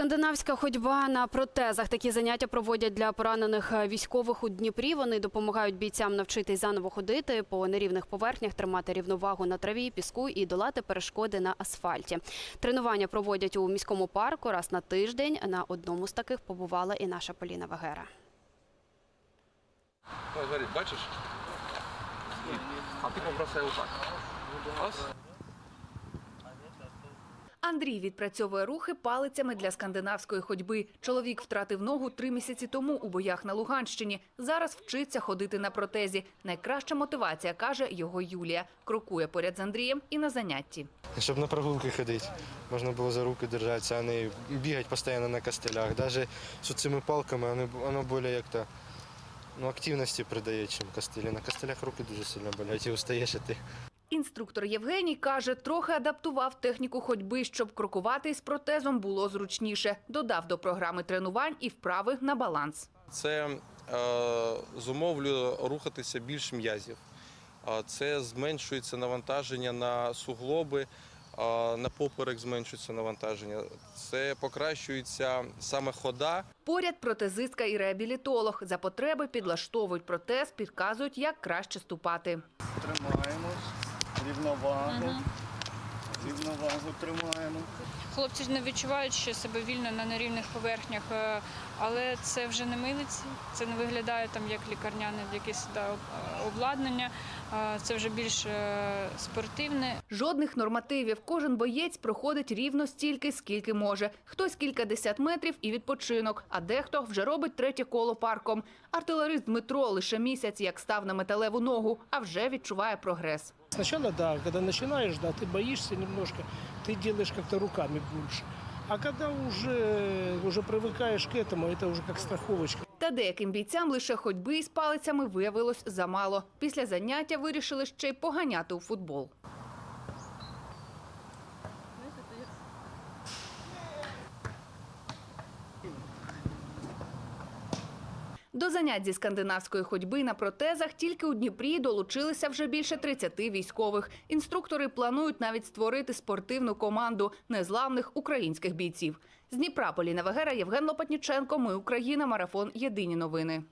Скандинавська ходьба на протезах. Такі заняття проводять для поранених військових у Дніпрі. Вони допомагають бійцям навчитись заново ходити по нерівних поверхнях, тримати рівновагу на траві, піску і долати перешкоди на асфальті. Тренування проводять у міському парку раз на тиждень. На одному з таких побувала і наша Поліна Вагера. Бачиш? А ти попросив отак. Андрій відпрацьовує рухи палицями для скандинавської ходьби. Чоловік втратив ногу три місяці тому у боях на Луганщині. Зараз вчиться ходити на протезі. Найкраща мотивація, каже його Юлія. Крокує поряд з Андрієм і на занятті. Щоб на прогулки ходити, можна було за руки держатися, а не бігати постійно на костелях. Навіть з цими палками воно, воно більше як-то ну, активності придає, ніж костелі. На костелях руки дуже сильно болять і устаєш і ти. Інструктор Євгеній каже, трохи адаптував техніку ходьби, щоб крокувати із протезом було зручніше. Додав до програми тренувань і вправи на баланс. Це е, зумовлює рухатися більш м'язів. Це зменшується навантаження на суглоби, а на поперек зменшується навантаження. Це покращується саме хода. Поряд протезистка і реабілітолог. За потреби підлаштовують протез, підказують, як краще ступати. Тримаємось, рівновагу, рівновагу тримаємо. Хлопці ж не відчувають ще себе вільно на нерівних поверхнях, е, але це вже не милиці, це не виглядає там як лікарняне якесь да, обладнання, е, це вже більш е, спортивне. Жодних нормативів. Кожен боєць проходить рівно стільки, скільки може. Хтось кількадесят метрів і відпочинок, а дехто вже робить третє коло парком. Артилерист Дмитро лише місяць як став на металеву ногу, а вже відчуває прогрес. Сначала, да, когда начинаешь, да, ты боишься немножко, ты делаешь как-то руками больше. А когда уже, уже привыкаешь к этому, это уже как страховочка. Та деяким бійцям лише ходьби із палицями виявилось замало. Після заняття вирішили ще й поганяти у футбол. До занять зі скандинавської ходьби на протезах тільки у Дніпрі долучилися вже більше 30 військових. Інструктори планують навіть створити спортивну команду незламних українських бійців. З Дніпра Поліна Вегера, Євген Лопатніченко. Ми Україна. Марафон. Єдині новини.